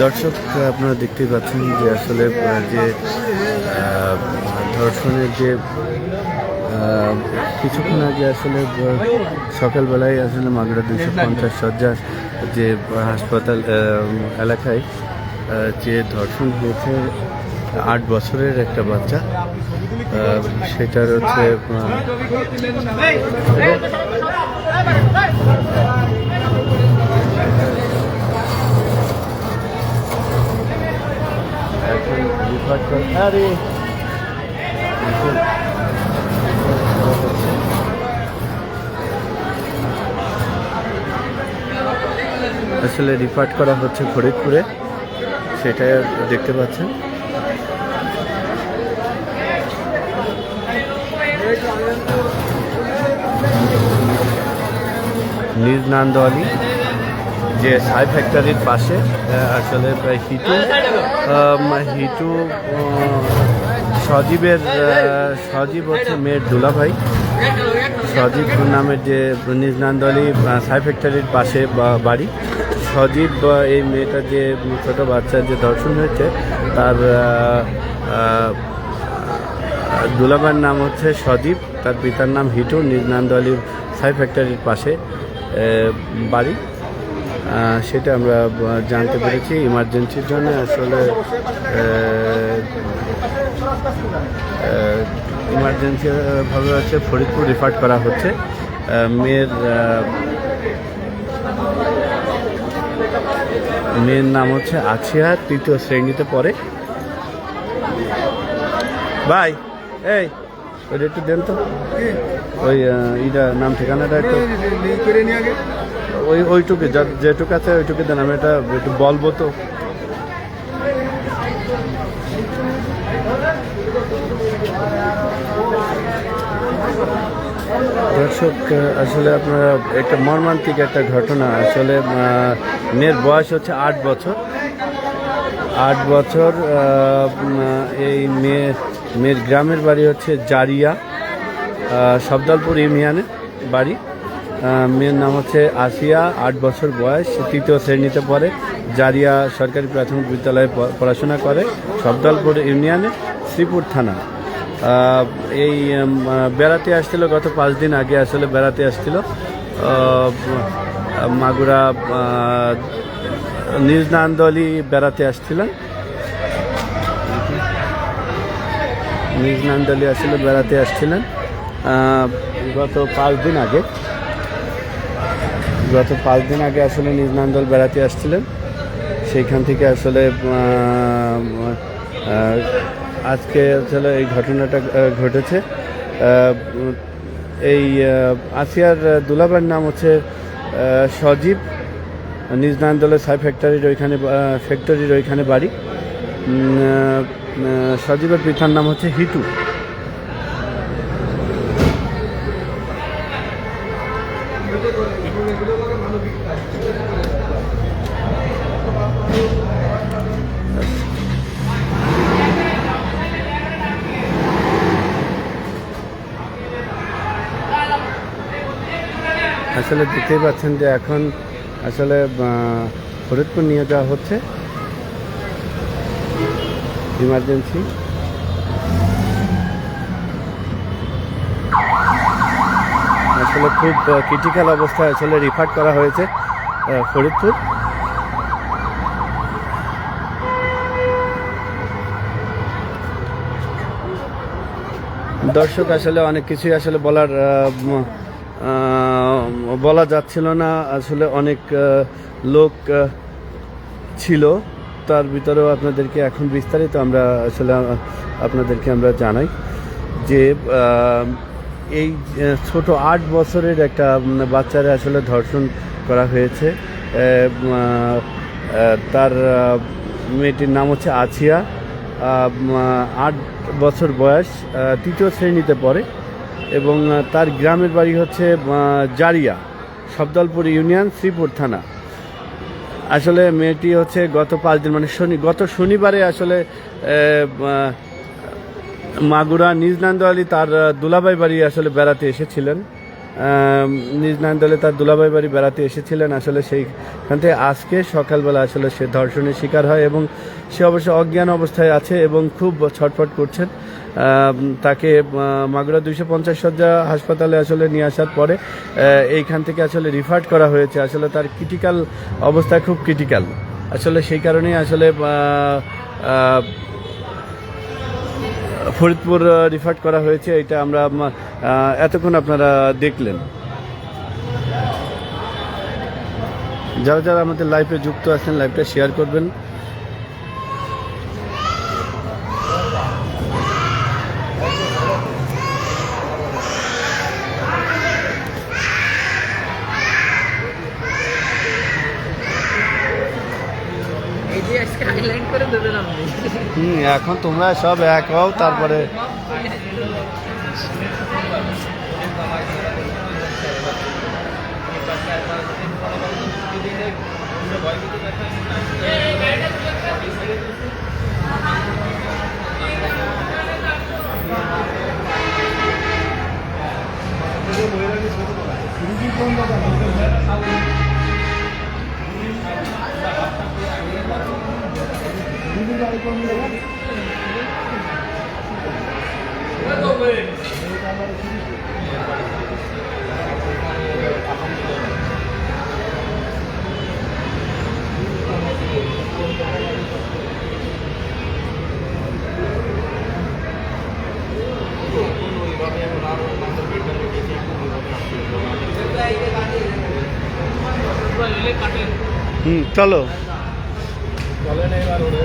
দর্শক আপনারা দেখতেই পাচ্ছেন যে আসলে যে ধর্ষণের যে কিছুক্ষণ আগে আসলে সকালবেলায় আসলে মাগুরা দুইশো পঞ্চাশ শয্যা যে হাসপাতাল এলাকায় যে ধর্ষণ হয়েছে আট বছরের একটা বাচ্চা সেটার হচ্ছে আসলে রিফার্ট করা হচ্ছে ফরিদপুরে সেটা দেখতে পাচ্ছেন। নিজ নান্দোয়ালি। যে সাই ফ্যাক্টরির পাশে আসলে প্রায় হিটু হিটু সজীবের সজীব হচ্ছে মেয়ের দুলাভাই। সজীব নামের যে নিজ নান্দোয়ালি সাই ফ্যাক্টরির পাশে বাড়ি। সজীব এই মেয়েটার যে ছোটো বাচ্চার যে দর্শন হয়েছে, তার দুলাভাইয়ের নাম হচ্ছে সজীব, তার পিতার নাম হিটু, নিজ নান্দোয়ালির সাই ফ্যাক্টরির পাশে বাড়ি। সেটা আমরা জানতে পেরেছি ইমার্জেন্সির জন্য আসলে ইমার্জেন্সি ভাবে হচ্ছে ফরিদপুর রিফার করা হচ্ছে মেয়ের মেয়ের নাম হচ্ছে আছিয়া তৃতীয় শ্রেণীতে পড়ে ভাই এই ওইটা একটু দেন তো ওই ইটা নাম ঠিকানাটা একটু করে নিয়ে আগে ওই ওইটুকু যেটুকু আছে ওইটুকু দেন, আমি এটা একটু বলব তো। দর্শক, আসলে আপনারা একটা মর্মান্তিক একটা ঘটনা, আসলে মেয়ের বয়স হচ্ছে আট বছর। আট বছর এই মেয়ে, মেয়ের গ্রামের বাড়ি হচ্ছে জারিয়া সবদলপুর ইউনিয়নে বাড়ি। মেয়ের নাম হচ্ছে আসিয়া, আট বছর বয়স তৃতীয় শ্রেণীতে পড়ে। জারিয়া সরকারি প্রাথমিক বিদ্যালয়ে পড়াশোনা করে, সবদলপুর ইউনিয়নে, শ্রীপুর থানা। এই বেড়াতে আসছিল গত পাঁচ দিন আগে, আসলে বেড়াতে আসছিল। মাগুরা নিজ নান্দলি বেড়াতে আসছিলেন। নিজ নান্দলি আসলে বেড়াতে আসছিলেন। গত পাঁচ দিন আগে। গত পাঁচ দিন আগে আসলে নিজ নান্দল বেড়াতে আসছিলেন। সেইখান থেকে আসলে আজকে আসলে এই ঘটনাটা ঘটেছে। এই আসিয়ার দুলাবার নাম হচ্ছে সজীব। নিজ নান্দলের সাই ফ্যাক্টরির ওইখানে ফ্যাক্টরির ওইখানে বাড়ি। সজীবের পিতার নাম হচ্ছে হিটু। আসলে দেখতেই পাচ্ছেন যে এখন আসলে ফরিদপুর নিয়ে যাওয়া হচ্ছে। ইমার্জেন্সি আসলে খুব ক্রিটিক্যাল অবস্থায় আসলে রিফার করা হয়েছে ফরিদপুর। দর্শক, আসলে অনেক কিছুই আসলে বলার বলা যাচ্ছিল না, আসলে অনেক লোক ছিল। তার ভিতরেও আপনাদেরকে এখন বিস্তারিত আমরা আসলে আপনাদেরকে আমরা জানাই যে এই ছোট আট বছরের একটা বাচ্চারা আসলে ধর্ষণ করা হয়েছে। তার মেয়েটির নাম হচ্ছে আছিয়া। আট বছর বয়স তৃতীয় শ্রেণীতে পড়ে। এবং তার গ্রামের বাড়ি হচ্ছে জারিয়া সবদলপুর ইউনিয়ন শ্রীপুর থানা। আসলে মেয়েটি হচ্ছে গত পাঁচ দিন মানে শনি গত শনিবারে আসলে মাগুরা নিজ নান্দোয়ালি তার আহ, দুলাভাই বাড়ি আসলে বেড়াতে এসেছিলেন। নিজ নান্দলে তার দুলাভাই বাড়ি বেড়াতে এসেছিলেন আসলে সেইখান থেকে আজকে সকালবেলা আসলে সে ধর্ষণের শিকার হয় এবং সে অবশ্য অজ্ঞান অবস্থায় আছে এবং খুব ছটফট করছেন। তাকে মাগুরা দুইশো পঞ্চাশ সজ্জা হাসপাতালে আসলে নিয়ে আসার পরে এইখান থেকে আসলে রিফার্ড করা হয়েছে। আসলে তার ক্রিটিক্যাল অবস্থা খুব ক্রিটিক্যাল আসলে সেই কারণেই আসলে ফরিদপুর রিফার্ড করা হয়েছে। এটা আমরা এতক্ষণ আপনারা দেখলেন। যারা যারা আমাদের লাইভে যুক্ত আছেন লাইভটা শেয়ার করবেন এই যে আজকে হাইলাইট করে দেবেন আপনি হুম এখন তোমরা সব এক হও তারপরে হুম চলো চলেন এবার ওরে